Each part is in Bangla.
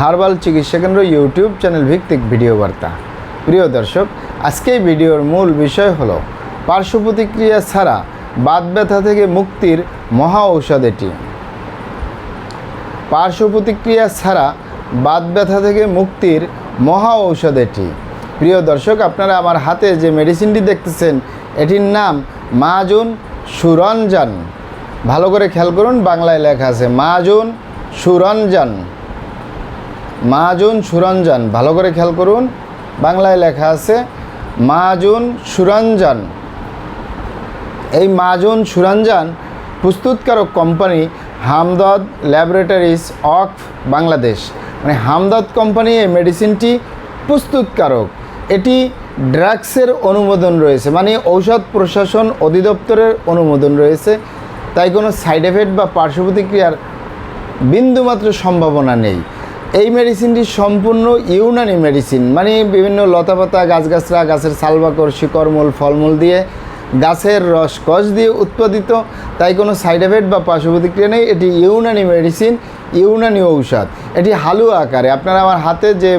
হার্বাল চিকিৎসা কেন্দ্র ইউটিউব চ্যানেল ভিত্তিক ভিডিও বার্তা। প্রিয় দর্শক, আজকে ভিডিওর মূল বিষয় হলো পার্শ্ব প্রতিক্রিয়া ছাড়া বাত ব্যথা থেকে মুক্তির মহা ঔষধ এটি। পার্শ্ব প্রতিক্রিয়া ছাড়া বাত ব্যথা থেকে মুক্তির মহা ঔষধ এটি। প্রিয় দর্শক, আপনারা আমার হাতে যে মেডিসিনটি দেখতেছেন, এটির নাম মাজুন সুরঞ্জন। ভালো করে খেয়াল করুন, বাংলায় লেখা আছে, মাজুন সুরঞ্জন। মাজুন সুরঞ্জন, ভালো করে খেয়াল করুন, বাংলায় লেখা আছে মাজুন সুরঞ্জন। এই মাজুন সুরঞ্জন প্রস্তুতকারক company Hamdard laboratories of Bangladesh. মানে হামদদ কোম্পানি এই মেডিসিনটি প্রস্তুতকারক। এটি ড্রাগসের অনুমোদন রয়েছে মানে ঔষধ প্রশাসন অধিদপ্তরের অনুমোদন রয়েছে। তাই কোনো সাইড এফেক্ট বা পার্শ্ব প্রতিক্রিয়ার বিন্দুমাত্র সম্ভাবনা নেই। এই মেডিসিনটি সম্পূর্ণ ইউনানি মেডিসিন মানে বিভিন্ন লতাপাতা গাছগাছরা গাছের সালবাকর, শিকড়মূল, ফলমূল দিয়ে গাছের রস, কষ দিয়ে উৎপাদিত। তাই কোনো সাইড এফেক্ট বা পার্শ্ব প্রতিক্রিয়া নেই। এটি ইউনানি মেডিসিন ইউনানি ঔষধ। এটি হালুয়া আকারে। আপনারা আমার হাতে যে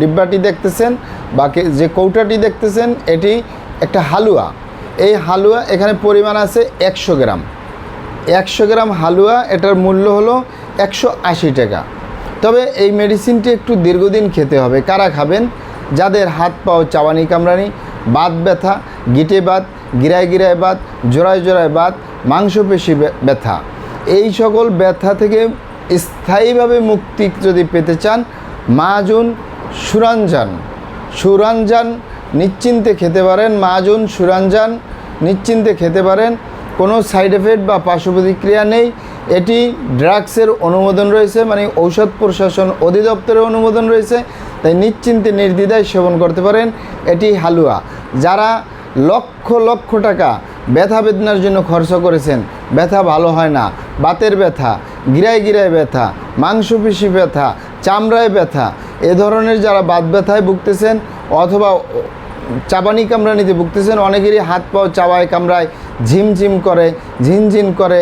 ডিব্বাটি দেখতেছেন বা যে কৌটাটি দেখতেছেন, এটি একটা হালুয়া। এই হালুয়া এখানে পরিমাণ আছে একশো গ্রাম। একশো গ্রাম হালুয়া, এটার মূল্য হলো একশো আশি টাকা। তবে এই মেডিসিনটি একটু দীর্ঘদিন খেতে হবে। কারা খাবেন? যাদের হাত পাও চাবানি কামড়ানি, বাত ব্যথা, গিটে বাত, গিরায় গিরায় বাত, জোড়ায় জোড়ায় বাত, মাংসপেশি ব্যথা। এই সকল ব্যথা থেকে স্থায়ীভাবে মুক্তি যদি পেতে চান মাজুন সুরঞ্জান। সুরঞ্জান নিশ্চিন্তে খেতে পারেন। মাজুন সুরঞ্জান নিশ্চিন্তে খেতে পারেন। কোনো সাইড এফেক্ট বা পার্শ্ব প্রতিক্রিয়া নেই। এটি ড্রাগসের অনুমোদন রয়েছে মানে ঔষধ প্রশাসন অধিদপ্তরের অনুমোদন রয়েছে। তাই নিশ্চিন্তে নির্দ্বিধায় সেবন করতে পারেন। এটি হালুয়া। যারা লক্ষ লক্ষ টাকা ব্যথা বেদনার জন্য খরচ করেছেন, ব্যথা ভালো হয় না। বাতের ব্যথা, গিরায় গিরায় ব্যথা, মাংসপেশি ব্যথা, চামড়ায় ব্যথা, এ ধরনের যারা বাত ব্যথায় ভুগতেছেন অথবা চাবানি কামড়ানিতে ভুগতেছেন, অনেকেরই হাত পাও চাওয়ায় কামড়ায়। ঝিমঝিম করে, ঝিনঝিন করে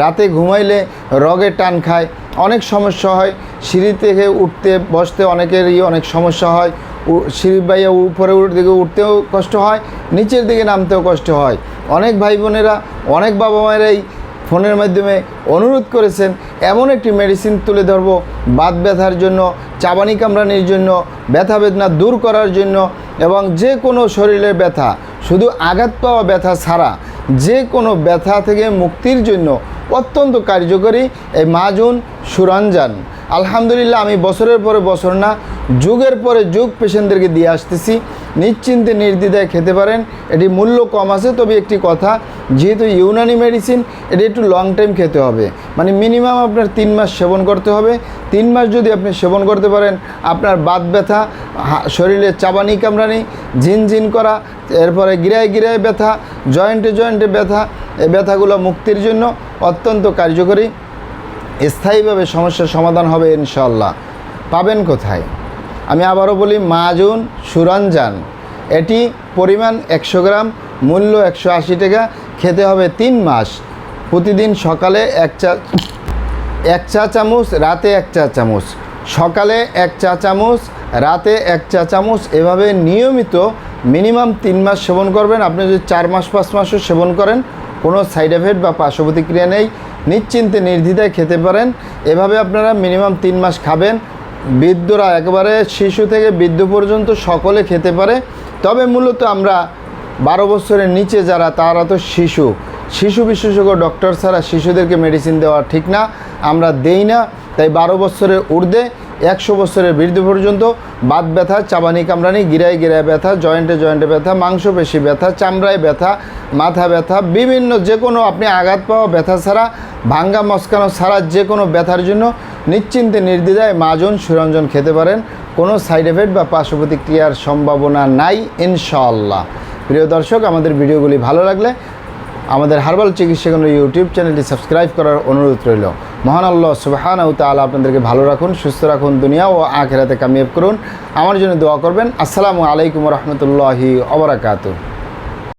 রাতে ঘুমাইলে রগে টান খায়। অনেক সমস্যা হয়, সিঁড়ি থেকে উঠতে, বসতে অনেকেরই অনেক সমস্যা হয়। সিঁড়ি বাইয়া উপরে দিকে উঠতেও কষ্ট হয়, নিচের দিকে নামতেও কষ্ট হয়। অনেক ভাই বোনেরা, অনেক বাবা মায়েরাই ফোনের মাধ্যমে অনুরোধ করেছেন, এমন একটি মেডিসিন তুলে ধরব, বাত ব্যথার জন্য, চাবানি কামড়ানির জন্য, ব্যথা বেদনা দূর করার জন্য এবং যে কোনো শরীরের ব্যথা, শুধু আঘাত পাওয়া ব্যথা ছাড়া যে কোনো ব্যথা থেকে মুক্তির জন্য অত্যন্ত কার্যকরী এই মাজুন সুরঞ্জান। আলহামদুলিল্লাহ, আমি বছরের পরে বছর না যুগের পরে যুগ পেশেন্টদেরকে দিয়ে আসতেছি। নিশ্চিন্তে নির্দ্বিধায় খেতে পারেন। এটি মূল্য কম আছে, তবে একটি কথা, যেহেতু ইউনানি মেডিসিন এটি একটু লং টাইম খেতে হবে। মানে মিনিমাম আপনার তিন মাস সেবন করতে হবে। তিন মাস যদি আপনি সেবন করতে পারেন, আপনার বাত ব্যথা শরীরে চাবানি কামড়ানি, ঝিনঝিন করা, এরপরে গিরায় গিরায় ব্যথা জয়েন্টে জয়েন্টে ব্যথা এই ব্যথাগুলো মুক্তির জন্য অত্যন্ত কার্যকরী, স্থায়ীভাবে সমস্যার সমাধান হবে ইনশাল্লাহ পাবেন কোথায়? আমি আবারও বলি মাজুন সুরঞ্জান। এটি পরিমাণ একশো গ্রাম, মূল্য একশো আশি টাকা, খেতে হবে তিন মাস। প্রতিদিন সকালে এক চা এক চা চামচ, রাতে এক চা চামচ। সকালে এক চা চামচ, রাতে এক চা চামচ, এভাবে নিয়মিত মিনিমাম তিন মাস সেবন করবেন। আপনি যদি চার মাস, পাঁচ মাসও সেবন করেন, কোনো সাইড এফেক্ট বা পার্শ্ব প্রতিক্রিয়া নেই। নিশ্চিন্তে নির্দ্বিধায় খেতে পারেন। এভাবে আপনারা মিনিমাম তিন মাস খাবেন। বৃদ্ধরা একবারে শিশু থেকে বৃদ্ধ পর্যন্ত সকলে খেতে পারে। তবে মূলত আমরা বারো বছরের নিচে যারা, তারা তো শিশু। শিশু বিশেষজ্ঞ, ডক্টর ছাড়া শিশুদেরকে মেডিসিন দেওয়া ঠিক না। আমরা দেই না, তাই বারো বছরের ঊর্ধ্বে, একশো বছরের বৃদ্ধ পর্যন্ত বাত ব্যথা, চাবানি কামড়ানি, গিরায় গিরায় ব্যথা, জয়েন্টে জয়েন্টে ব্যথা, মাংসপেশি ব্যথা, চামড়ায় ব্যথা, মাথা ব্যথা, বিভিন্ন যে কোনো আপনি আঘাত পাওয়া ব্যথা ছাড়া, ভাঙ্গা মস্কানো ছাড়া যে কোনো ব্যথার জন্য নিশ্চিন্তে নির্দ্বিধায় মাজন সুরঞ্জন খেতে পারেন। কোনো সাইড এফেক্ট বা পার্শ্ব প্রতিক্রিয়ার সম্ভাবনা নাই, ইনশাআল্লাহ। প্রিয় দর্শক, আমাদের ভিডিওগুলি ভালো লাগলে আমাদের হার্বাল চিকিৎসা কেন্দ্র ইউটিউব চ্যানেলটি সাবস্ক্রাইব করার অনুরোধ রইল। মহান আল্লাহ সুবাহান তালা আপনাদেরকে ভালো রাখুন, সুস্থ রাখুন, দুনিয়া ও আখেরাতে কামিয়াব করুন। আমার জন্য দোয়া করবেন। আসসালামু আলাইকুম রহমতুল্লাহি অবরাকাতু